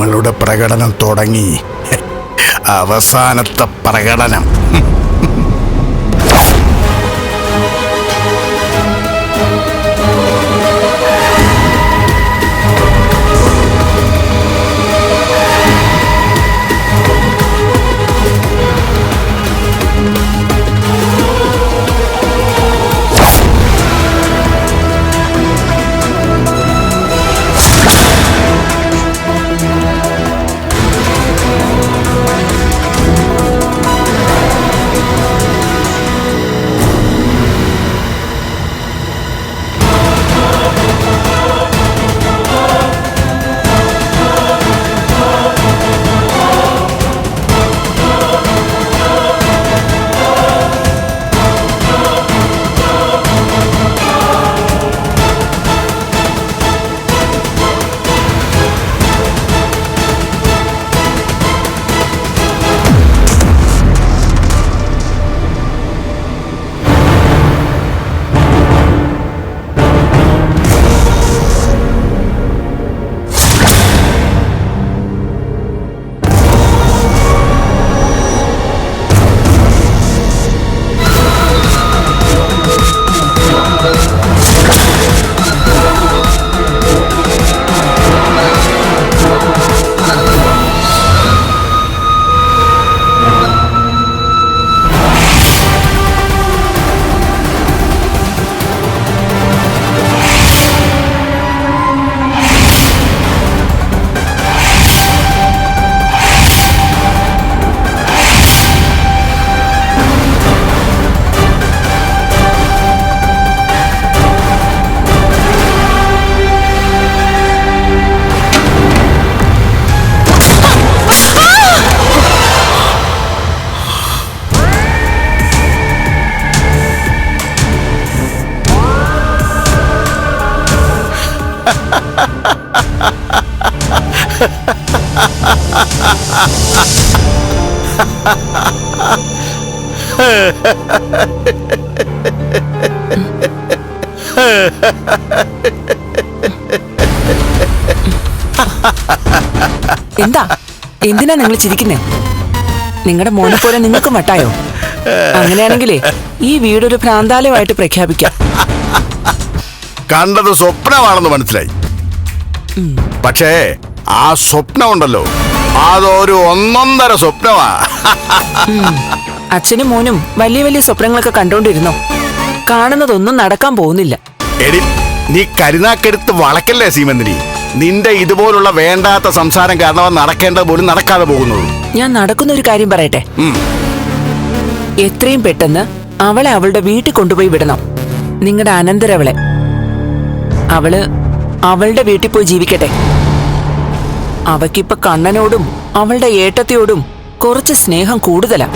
അവളുടെ പ്രകടനം തുടങ്ങി. അവസാനത്തെ പ്രകടനം. എന്താ? എന്തിനാ നിങ്ങൾ ചിരിക്കുന്നേ? നിങ്ങളുടെ മോനെ പോലെ നിങ്ങൾക്ക് മട്ടായോ അങ്ങനെയാണെങ്കിലേ ഈ വീടൊരു ഭ്രാന്താലയമായിട്ട് പ്രഖ്യാപിക്കാം. കണ്ടത് സ്വപ്നമാണെന്ന് മനസ്സിലായി. പക്ഷേ ആ സ്വപ്നമുണ്ടല്ലോ. അതൊരു ഒന്നൊന്നര സ്വപ്നമാ. അച്ഛനും മോനും വലിയ വലിയ സ്വപ്നങ്ങളൊക്കെ കണ്ടോണ്ടിരുന്നോ? കാണുന്നതൊന്നും നടക്കാൻ പോകുന്നില്ല. എടി നീ കരുനാക്കെടുത്ത് വളക്കല്ലേ സീമന്തിനി? നിന്റെ ഇതുപോലുള്ള വേണ്ടാത്ത സംസാരം കാരണം നടക്കേണ്ടത് പോലും നടക്കാതെ പോകുന്നത്. ഞാൻ നടക്കുന്ന ഒരു കാര്യം പറയട്ടെ? എത്രയും പെട്ടെന്ന് അവളെ അവളുടെ വീട്ടിൽ കൊണ്ടുപോയി വിടണം. നിങ്ങളുടെ അനന്തരവളെ. അവൾ അവളുടെ വീട്ടിൽ പോയി ജീവിക്കട്ടെ. അവക്കിപ്പൊ കണ്ണനോടും അവളുടെ ഏട്ടത്തിയോടും കുറച്ച് സ്നേഹം കൂടുതലാ.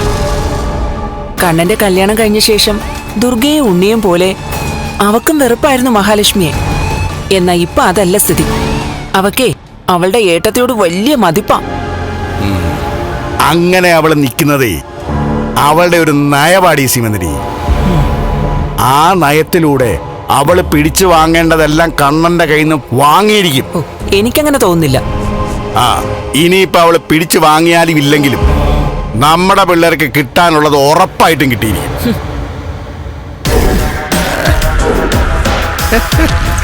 കണ്ണന്റെ കല്യാണം കഴിഞ്ഞ ശേഷം ദുർഗയെ ഉണ്ണിയും പോലെ അവക്കും വെറുപ്പായിരുന്നു മഹാലക്ഷ്മിയെ. എന്നാ ഇപ്പൊ അതല്ല സ്ഥിതി. അവക്കേ അവളുടെ ഏട്ടത്തിയോട് വലിയ മതിപ്പാ. അങ്ങനെ അവൾ നിൽക്കുന്നതേ അവളുടെ ഒരു നയപാടി സീമന്തിനി ആ നയത്തിലൂടെ അവൾ പിടിച്ചു വാങ്ങേണ്ടതെല്ലാം കണ്ണന്റെ കയ്യിൽ നിന്ന് വാങ്ങിയിരിക്കും എനിക്കങ്ങനെ തോന്നുന്നില്ല. ആ ഇനിയിപ്പോൾ അവൾ പിടിച്ചു വാങ്ങിയാലും ഇല്ലെങ്കിലും നമ്മുടെ പിള്ളേർക്ക് കിട്ടാനുള്ളത് ഉറപ്പായിട്ടും കിട്ടിയിരിക്കും Ha ha ha.